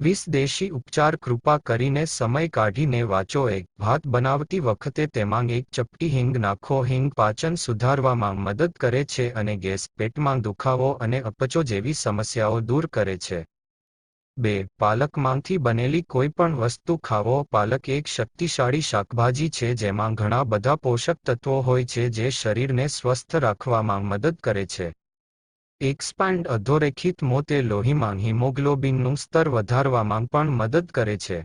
વીસ દેશી ઉપચાર કૃપા કરીને સમય કાઢીને વાંચો. એક ભાત બનાવતી વખતે તેમાં એક ચપટી હિંગ નાખો. હિંગ પાચન સુધારવામાં મદદ કરે છે અને ગેસ પેટમાં દુખાવો અને અપચો જેવી સમસ્યાઓ દૂર કરે છે. બે, પાલકમાંથી બનેલી કોઈ પણ વસ્તુ ખાવો. પાલક એક શક્તિશાળી શાકભાજી છે જેમાં ઘણા બધા પોષક તત્વો હોય છે જે શરીરને સ્વસ્થ રાખવામાં મદદ કરે છે. એક્સપાન્ડ અધોરેખિત મોતે લોહીમાં હિમોગ્લોબિનનું સ્તર વધારવામાં પણ મદદ કરે છે.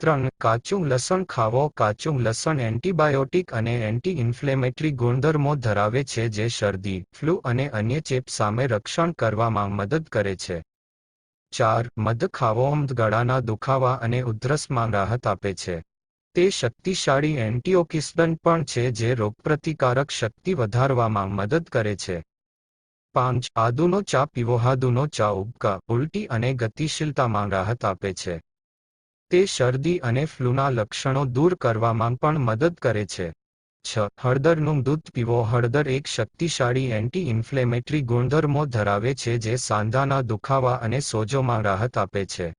ત્રણ, કાચું લસણ ખાવો. કાચું લસણ એન્ટીબાયોટિક અને એન્ટી ઇન્ફ્લેમેટરી ગુણધર્મો ધરાવે છે જે શરદી, ફ્લૂ અને અન્ય ચેપ સામે રક્ષણ કરવામાં મદદ કરે છે. ચાર, મધ ખાવો. ગળાના દુખાવા અને ઉધરસમાં રાહત આપે છે. તે શક્તિશાળી એન્ટીઓક્સિડન્ટ પણ છે જે રોગપ્રતિકારક શક્તિ વધારવામાં મદદ કરે છે. પાંચ આદુનો ચા પીવો. આદુનો ચા ઉબકા, ઉલટી અને ગતિશીલતામાં રાહત આપે છે. તે શરદી અને ફ્લૂના લક્ષણો દૂર કરવામાં પણ મદદ કરે છે. છ, હળદરનું દૂધ પીવો. હળદર એક શક્તિશાળી એન્ટી ઇન્ફ્લેમેટરી ગુણધર્મો ધરાવે છે જે સાંધાના દુખાવા અને સોજોમાં રાહત આપે છે.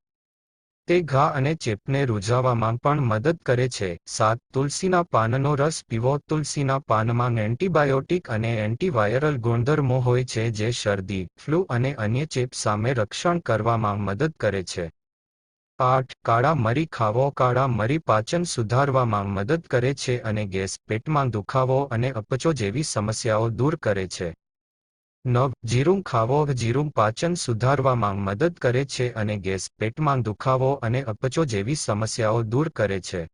તે ઘા અને ચેપને રૂઝાવવામાં પણ મદદ કરે છે. સાત, તુલસીના પાનનો રસ પીવો. તુલસીના પાનમાં એન્ટીબાયોટિક અને એન્ટીવાયરલ ગુણધર્મો હોય છે જે શરદી, ફ્લૂ અને અન્ય ચેપ સામે રક્ષણ કરવામાં મદદ કરે છે. આઠ, કાળા મરી ખાવો. કાળા મરી પાચન સુધારવામાં મદદ કરે છે અને ગેસ પેટમાં દુખાવો અને અપચો જેવી સમસ્યાઓ દૂર કરે છે. નવ, જીરું ખાવો, જીરું પાચન સુધારવામાં મદદ કરે છે અને ગેસ પેટમાં દુખાવો અને અપચો જેવી સમસ્યાઓ દૂર કરે છે.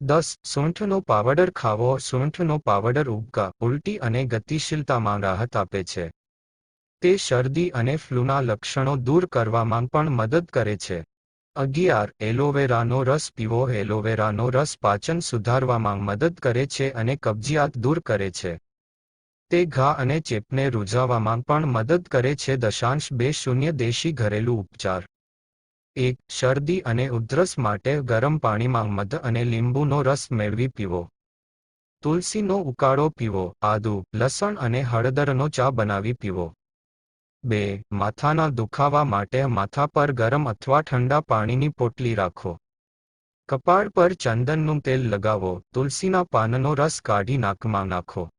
દસ, સૂંઠનો પાવડર ખાવો, સૂંઠનો પાવડર ઉબકા, ઉલટી અને ગતિશીલતામાં રાહત આપે છે. તે શરદી અને ફ્લૂના લક્ષણો દૂર કરવામાં પણ મદદ કરે છે. અગિયાર, એલોવેરાનો રસ પીવો, એલોવેરાનો રસ પાચન સુધારવામાં મદદ કરે છે અને કબજિયાત દૂર કરે છે. તે ઘા અને ચેપને રૂઝાવવામાં પણ મદદ કરે છે. દશાંશ બે શૂન્ય દેશી ઘરેલું ઉપચાર. એક, શરદી અને ઉધરસ માટે ગરમ પાણીમાં મધ અને લીંબુનો રસ મેળવી પીવો. તુલસીનો ઉકાળો પીવો. આદુ, લસણ અને હળદરનો ચા બનાવી પીવો. બે, માથાના દુખાવા માટે માથા પર ગરમ અથવા ઠંડા પાણીની પોટલી રાખો. કપાળ પર ચંદનનું તેલ લગાવો. તુલસીના પાનનો રસ કાઢી નાકમાં નાખો.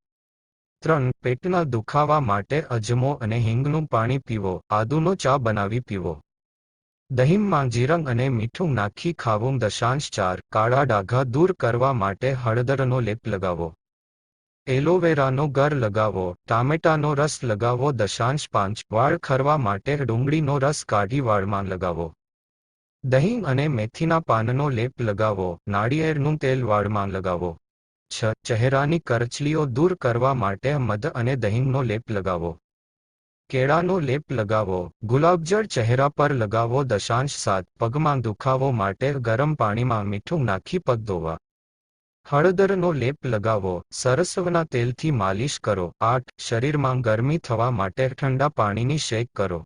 ત્રણ, પેટના દુખાવા માટે અજમો અને હિંગનું પાણી પીવો, આદુનો ચા બનાવી પીવો. દહીંમાં જીરંગ અને મીઠું નાખી ખાવું દશાંશ ચાર, કાળા ડાઘા દૂર કરવા માટે હળદરનો લેપ લગાવો. એલોવેરાનો ગર લગાવો, ટામેટાનો રસ લગાવો દશાંશ પાંચ, વાળ ખરવા માટે ડુંગળીનો રસ કાઢી વાળમાં લગાવો. દહીં અને મેથીના પાનનો લેપ લગાવો, નાળિયેરનું તેલ વાળમાં લગાવો. છ, ચહેરાની કરચલીઓ દૂર કરવા માટે મધ અને દહીંનો લેપ લગાવો. કેળાનો લેપ લગાવો, ગુલાબજળ ચહેરા પર લગાવો દશાંશ સાત, પગમાં દુખાવો માટે ગરમ પાણીમાં મીઠું નાખી પગ ધોવા. હળદરનો લેપ લગાવો, સરસવના તેલથી માલિશ કરો, આઠ, શરીરમાં ગરમી થવા માટે ઠંડા પાણીની શેક કરો.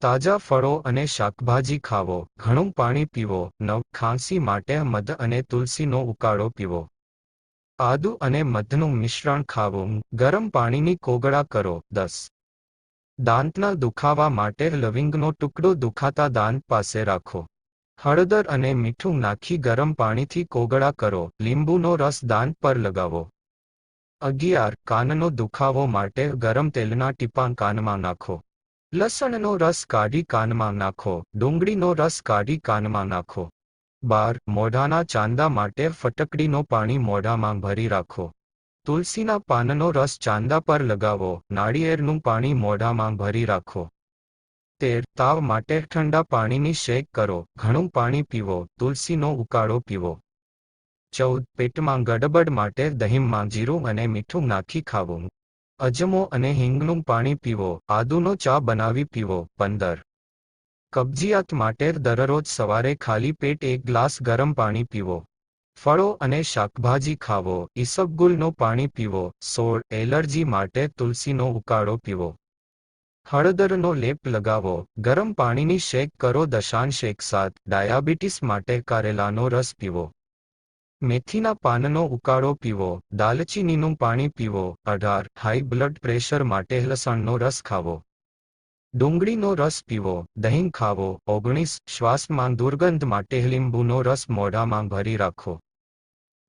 તાજા ફળો અને શાકભાજી ખાવો, ઘણું પાણી પીવો, નવ, ખાંસી માટે મધ અને તુલસીનો ઉકાળો પીવો. આદુ અને મધનું મિશ્રણ ખાવું. ગરમ પાણીની કોગળા કરો. દસ. દાંતના દુખાવા માટે લવિંગનો ટુકડો દુખાતા દાંત પાસે રાખો. હળદર અને મીઠું નાખી ગરમ પાણીથી કોગળા કરો. લીંબુનો રસ દાંત પર લગાવો. અગિયાર. કાનનો દુખાવો માટે ગરમ તેલના ટીપાં કાનમાં નાખો. લસણનો રસ કાઢી કાનમાં નાખો. ડુંગળીનો રસ કાઢી કાનમાં નાખો. બાર, મોઢાના ચાંદા માટે ફટકડીનો પાણી મોઢામાં ભરી રાખો. તુલસીના પાનનો રસ ચાંદા પર લગાવો, નાળિયેરનું પાણી મોઢામાં ભરી રાખો. તેર, તાવ માટે ઠંડા પાણીની શેક કરો, ઘણું પાણી પીવો, તુલસીનો ઉકાળો પીવો. ચૌદ, પેટમાં ગડબડ માટે દહીંમાં જીરું અને મીઠું નાખી ખાવું. અજમો અને હિંગનું પાણી પીવો, આદુનો ચા બનાવી પીવો, પંદર. કબજિયાત માટે દરરોજ સવારે ખાલી પેટ એક ગ્લાસ ગરમ પાણી પીવો. ફળો અને શાકભાજી ખાવો. ઈસબગુલનું પાણી પીવો. સોળ. એલર્જી માટે તુલસીનો ઉકાળો પીવો. હળદરનો લેપ લગાવો. ગરમ પાણીની શેક કરો. દશાંશ એક સાત. ડાયાબિટીસ માટે કારેલાનો રસ પીવો. મેથીના પાનનો ઉકાળો પીવો. દાલચીનીનું પાણી પીવો. અઢાર. હાઈ બ્લડ પ્રેશર માટે લસણનો રસ ખાવો. ડુંગળીનો રસ પીવો, દહીં ખાવો, ઓગણીસ શ્વાસમાં દુર્ગંધ માટે લીંબુનો રસ મોઢામાં ભરી રાખો.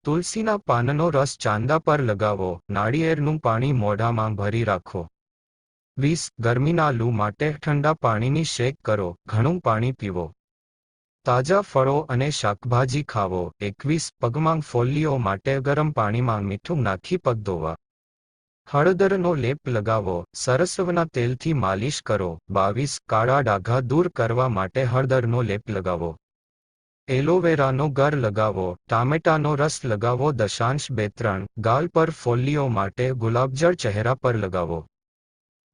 તુલસીના પાનનો રસ ચાંદા પર લગાવો, નાળિયેરનું પાણી મોઢામાં ભરી રાખો. વીસ ગરમીના લૂ માટે ઠંડા પાણીની શેક કરો, ઘણું પાણી પીવો. તાજા ફળો અને શાકભાજી ખાવો, એકવીસ પગમાં ફોલ્લીઓ માટે ગરમ પાણીમાં મીઠું નાખી પગ ધોવા. હળદરનો લેપ લગાવો, સરસવના તેલથી માલિશ કરો, બાવીસ કાળા ડાઘા દૂર કરવા માટે હળદરનો લેપ લગાવો. એલોવેરાનો ગર લગાવો, ટામેટાનો રસ લગાવો, દશાંશ બે ત્રણ, ગાલ પર ફોલ્લીઓ માટે ગુલાબજળ ચહેરા પર લગાવો.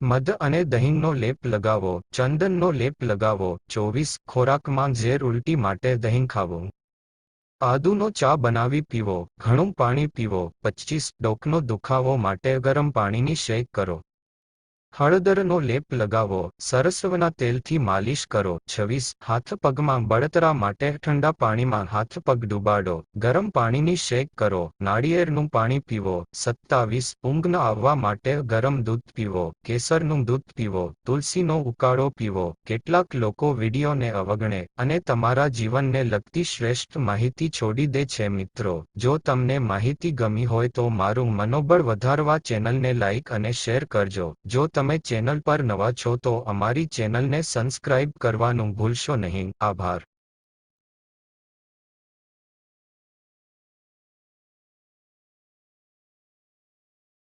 મધ અને દહીંનો લેપ લગાવો, ચંદનનો લેપ લગાવો, ચોવીસ ખોરાકમાં ઝેર ઉલટી માટે દહીં ખાવું. આદુનો ચા બનાવી પીવો, ઘણું પાણી પીવો પચીસ ડોકનો દુખાવો માટે ગરમ પાણીની શેક કરો. હળદરનો લેપ લગાવો, સરસવના તેલથી માલિશ કરો, છવ્વીસ, હાથ પગમાં બળતરા માટે ઠંડા પાણીમાં હાથ પગ ડુબાડો, ગરમ પાણીની શેક કરો, નાળિયેરનું પાણી પીવો, સત્તાવીસ, ઊંઘ આવવા માટે ગરમ દૂધ પીવો, કેસરનું દૂધ પીવો, તુલસીનો ઉકાળો પીવો, કેટલાક લોકો વિડીયોને અવગણે અને તમારા જીવનને લગતી શ્રેષ્ઠ માહિતી છોડી દે છે મિત્રો. જો તમને માહિતી ગમી હોય તો મારું મનોબળ વધારવા ચેનલને લાઇક અને શેર કરજો. જો તમે ચેનલ પર નવા છો તો અમારી ચેનલને સબસ્ક્રાઇબ કરવાનું ભૂલશો નહીં. આભાર.